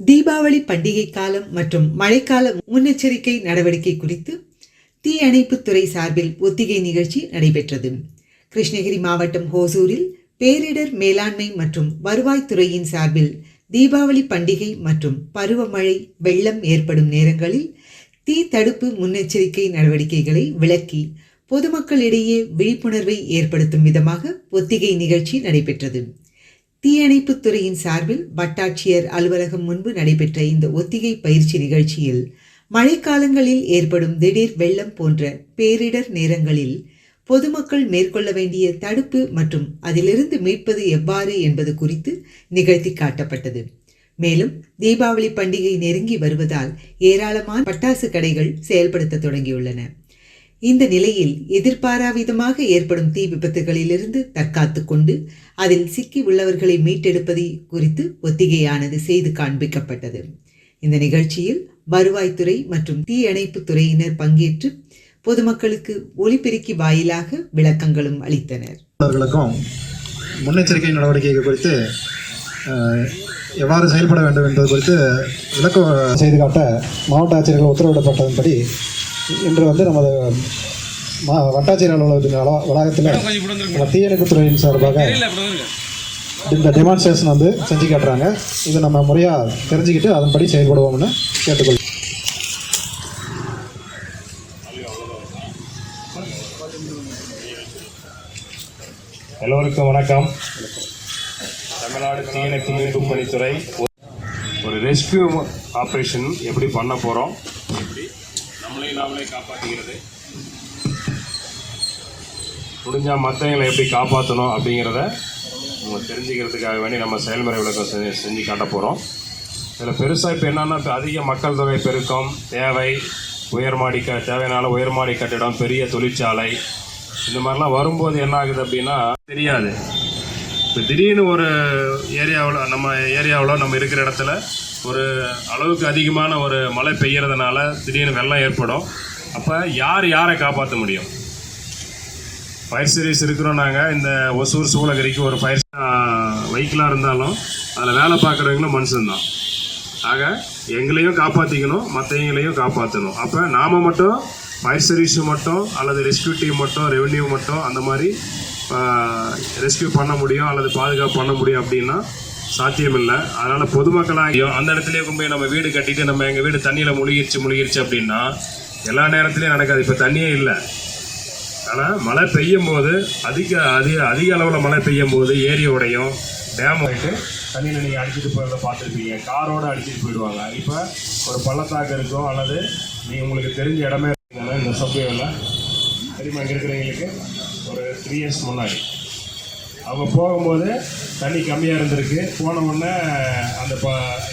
தீபாவளி பண்டிகை காலம் மற்றும் மழைக்கால முன்னெச்சரிக்கை நடவடிக்கை குறித்து தீயணைப்புத்துறை சார்பில் ஒத்திகை நிகழ்ச்சி நடைபெற்றது. கிருஷ்ணகிரி மாவட்டம் ஹோசூரில் பேரிடர் மேலாண்மை மற்றும் வருவாய்த்துறையின் சார்பில் தீபாவளி பண்டிகை மற்றும் பருவமழை வெள்ளம் ஏற்படும் நேரங்களில் தீ தடுப்பு முன்னெச்சரிக்கை நடவடிக்கைகளை விளக்கி பொதுமக்களிடையே விழிப்புணர்வை ஏற்படுத்தும் விதமாக ஒத்திகை நிகழ்ச்சி நடைபெற்றது. தீயணைப்புத் துறையின் சார்பில் வட்டாட்சியர் அலுவலகம் முன்பு நடைபெற்ற இந்த ஒத்திகை பயிற்சி நிகழ்ச்சியில் மழைக்காலங்களில் ஏற்படும் திடீர் வெள்ளம் போன்ற பேரிடர் நேரங்களில் பொதுமக்கள் மேற்கொள்ள வேண்டிய தடுப்பு மற்றும் அதிலிருந்து மீட்பது எவ்வாறு என்பது குறித்து நிகழ்த்தி காட்டப்பட்டது. மேலும் தீபாவளி பண்டிகை நெருங்கி வருவதால் ஏராளமான பட்டாசு கடைகள் செயல்படுத்த தொடங்கியுள்ளன. இந்த நிலையில் எதிர்பாராவிதமாக ஏற்படும் தீ விபத்துகளிலிருந்து தற்காத்து கொண்டு அதில் சிக்கி உள்ளவர்களை மீட்டெடுப்பது குறித்து ஒத்திகையானது செய்து காண்பிக்கப்பட்டது. இந்த நிகழ்ச்சியில் வருவாய்த்துறை மற்றும் தீயணைப்பு துறையினர் பங்கேற்று பொதுமக்களுக்கு ஒலிபெருக்கி வாயிலாக விளக்கங்களும் அளித்தனர். அவர்களுக்கும் முன்னெச்சரிக்கை நடவடிக்கைகள் குறித்து எவ்வாறு செயல்பட வேண்டும் என்பது குறித்து விளக்க செய்து காட்ட மாவட்ட ஆட்சியர்கள் உத்தரவிடப்பட்டதன்படி இன்று வந்து நமது மா வட்டாட்சியர் அலுவலகத்தின் வளா வளாகத்தில் நம்ம தீயணைப்புத்துறையின் சார்பாக இந்த டெமான்ஸ்ட்ரேஷன் வந்து செஞ்சு காட்டுறாங்க. இதை நம்ம முறையாக தெரிஞ்சுக்கிட்டு அதன்படி செயல்படுவோம்னு கேட்டுக்கொள் எல்லோருக்கும் வணக்கம். தமிழ்நாடு தீயணைப்பு மீட்பு பணித்துறை ஒரு ரெஸ்கியூ ஆப்ரேஷன் எப்படி பண்ண போகிறோம் நம்மளே நாமளே காப்பாற்றிக்கிறது முடிஞ்சால் மற்றவங்களை எப்படி காப்பாற்றணும் அப்படிங்கிறத நம்ம தெரிஞ்சுக்கிறதுக்காக வேண்டி நம்ம செயல்முறை விளக்கம் செஞ்சு செஞ்சு காட்ட போகிறோம் இதில் பெருசாக இப்போ என்னென்னா இப்போ அதிக மக்கள் தொகை பெருக்கம் தேவை உயர்மாடி க தேவையான உயர்மாடி கட்டிடம் பெரிய தொழிற்சாலை இந்த மாதிரிலாம் வரும்போது என்ன ஆகுது அப்படின்னா தெரியாது. இப்போ திடீர்னு ஒரு ஏரியாவில் நம்ம ஏரியாவில் நம்ம இருக்கிற இடத்துல ஒரு அளவுக்கு அதிகமான ஒரு மழை பெய்யறதுனால திடீர்னு வெள்ளம் ஏற்படும். அப்போ யார் யாரை காப்பாற்ற முடியும்? ஃபயர் சர்வீஸ் இருக்கிறோம் நாங்கள் இந்த ஒசூர் சூளகிரிக்கு ஒரு ஃபயர் வெஹிக்கிளாக இருந்தாலும் அதில் வேலை பார்க்குறவங்களும் மனுஷன்தான். ஆக எங்களையும் காப்பாற்றிக்கணும் மற்றவங்களையும் காப்பாற்றணும் அப்போ நாம் மட்டும் ஃபயர் சர்வீஸு மட்டும் அல்லது ரெஸ்கியூ டீம் மட்டும் ரெவென்யூ மட்டும் அந்த மாதிரி ரெஸ்கியூ பண்ண முடியும் அல்லது பாதுகாப்பு பண்ண முடியும் அப்படின்னா சாத்தியமில்லை. அதனால் பொதுமக்களாகியும் அந்த இடத்துலயே கொண்டு போய் நம்ம வீடு கட்டிட்டு நம்ம எங்கள் வீடு தண்ணியில் முழுகிருச்சு முழுகிருச்சு அப்படின்னா எல்லா நேரத்துலையும் நடக்காது. இப்போ தண்ணியே இல்லை. ஆனால் மழை பெய்யும் போது அதிக அதிக அதிக அளவில் மழை பெய்யும் போது ஏரி உடையும் டேம் ஆகிட்டு தண்ணியில் நீங்கள் அடிச்சிட்டு போகிறத பார்த்துருப்பீங்க. காரோடு அடிச்சிட்டு போயிடுவாங்க. இப்போ ஒரு பள்ளத்தாக்கு இருக்கும் அல்லது நீங்கள் உங்களுக்கு தெரிஞ்ச இடமே இருக்குங்க இந்த சப்வேவில் தெரியுமா? இங்கே இருக்கிறவங்களுக்கு ஒரு த்ரீ இயர்ஸ் முன்னாடி அவங்க போகும்போது தண்ணி கம்மியாக இருந்திருக்கு. போன உடனே அந்த ப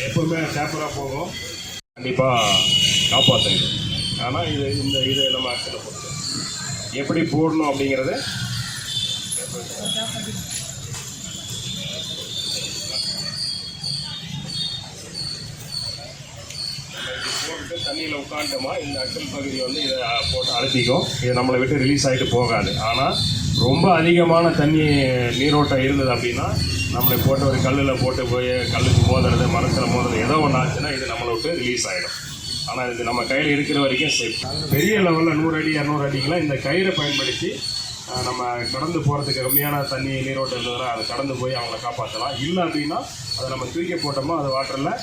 எப்போவுமே சேப்பராக போகும். கண்டிப்பாக காப்பாற்றுங்க ஆனால் இது இந்த இது நம்ம ஆக்சில் பொறுத்து எப்படி போடணும் அப்படிங்கிறது போட்டுட்டு தண்ணியில் உட்காந்துட்டோமா இந்த அக்கல் பகுதி வந்து இதை போட்டு அழுத்திக்கும். இது நம்மளை விட்டு ரிலீஸ் ஆகிட்டு போகாது. ஆனால் ரொம்ப அதிகமான தண்ணி நீரோட்டம் இருந்தது அப்படின்னா நம்மளை போட்டு ஒரு கல்லில் போட்டு போய் கல்லுக்கு மோதுறது மரத்தில் மோதுறது ஏதோ ஒன்று ஆச்சுன்னா இது நம்மளை விட்டு ரிலீஸ் ஆகிடும் ஆனால் இது நம்ம கையில் இருக்கிற வரைக்கும் சேஃப் பெரிய லெவலில் நூறு அடி இரநூறு அடிக்கெலாம் இந்த கயிறை பயன்படுத்தி நம்ம கடந்து போகிறதுக்கு கம்மியான தண்ணி நீரோட்டம் இருந்ததுன்னா அதை கடந்து போய் அவங்கள காப்பாற்றலாம் இல்லை அப்படின்னா அதை நம்ம தூக்கி போட்டோமோ அது வாட்டரில்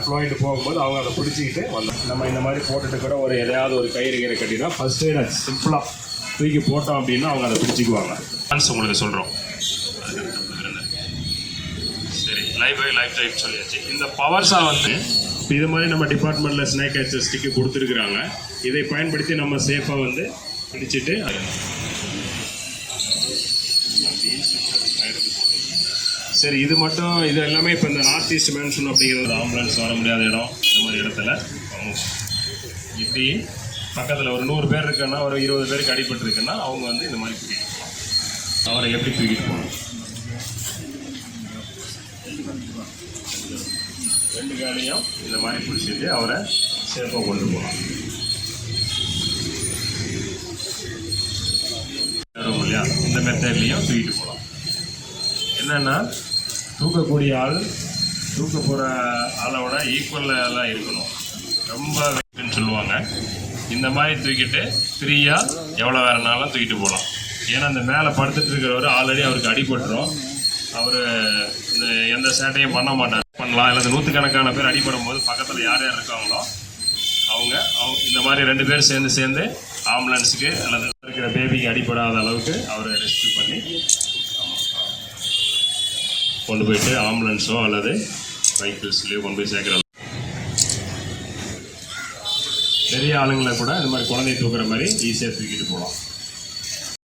ஃப்ளோயிட்டு போகும்போது அவங்க அதை பிடிச்சிக்கிட்டு வந்தோம் நம்ம இந்த மாதிரி போட்டுட்டு கூட ஒரு எதையாவது ஒரு கயிறு கயிறு கட்டினா ஃபஸ்ட் எய்ட் சிம்பிளாக தூக்கி போட்டோம் அப்படின்னா அவங்க அதை பிடிச்சிக்குவாங்க. சான்ஸ் உங்களுக்கு சொல்கிறோம் சரி லைஃப் பை லைஃப் டைப் சொல்லியாச்சு. இந்த பவர்ஸாக வந்து இப்ப இது மாதிரி நம்ம டிபார்ட்மெண்ட்டில் ஸ்னேக் கேச்சர் ஸ்டிக்கு கொடுத்துருக்குறாங்க. இதை பயன்படுத்தி நம்ம சேஃபாக வந்து பிடிச்சிட்டு சரி இது மட்டும் இது எல்லாமே இப்போ இந்த நார்த் ஈஸ்ட் மேன்சூன் அப்படிங்கிறது ஆம்புலன்ஸ் வர முடியாத இடம். இந்த மாதிரி இடத்துல. இப்படி பக்கத்தில் ஒரு நூறு பேர் இருக்குன்னா ஒரு இருபது பேருக்கு அடிபட்டு இருக்குன்னா அவங்க வந்து இந்த மாதிரி தூக்கிட்டு போகலாம் அவரை எப்படி தூக்கிட்டு போகணும் ரெண்டு காலையும் இந்த மாதிரி பிடிச்சிட்டு அவரை சேஃபாக கொண்டு போகலாம். இல்லையா? இந்த மெத்தட்லேயும் தூக்கிட்டு போகலாம். என்னன்னா தூக்கக்கூடிய ஆள் தூக்க போகிற ஆளோட ஈக்குவலாக இருக்கணும். ரொம்ப வெயிட்னு சொல்லுவாங்க. இந்த மாதிரி தூக்கிட்டு ஃப்ரீயாக எவ்வளோ வேறுனாலும் தூக்கிட்டு போகலாம் ஏன்னா அந்த மேலே படுத்துட்டு இருக்கிறவர் ஆல்ரெடி அவருக்கு அடிபட்டுரும். அவர் இந்த எந்த சேட்டையும் பண்ண மாட்டார். பண்ணலாம். இல்லை நூற்றுக்கணக்கான பேர் அடிபடும் போது பக்கத்தில் யார் யார் இருக்காங்களோ அவங்க அவங்க இந்த மாதிரி ரெண்டு பேர் சேர்ந்து சேர்ந்து ஆம்புலன்ஸுக்கு அல்லது இருக்கிற பேபிக்கு அடிபடாத அளவுக்கு அவரை ரெஸ்கியூ பண்ணி கொண்டு போயிட்டு ஆம்புலன்ஸோ அல்லது வெஹிக்கிள்ஸ்லேயோ கொண்டு போய் சேர்க்குற பெரிய ஆளுங்களை கூட இந்த மாதிரி குழந்தைய தூக்குற மாதிரி ஈஸியாக தூக்கிட்டு போகலாம்.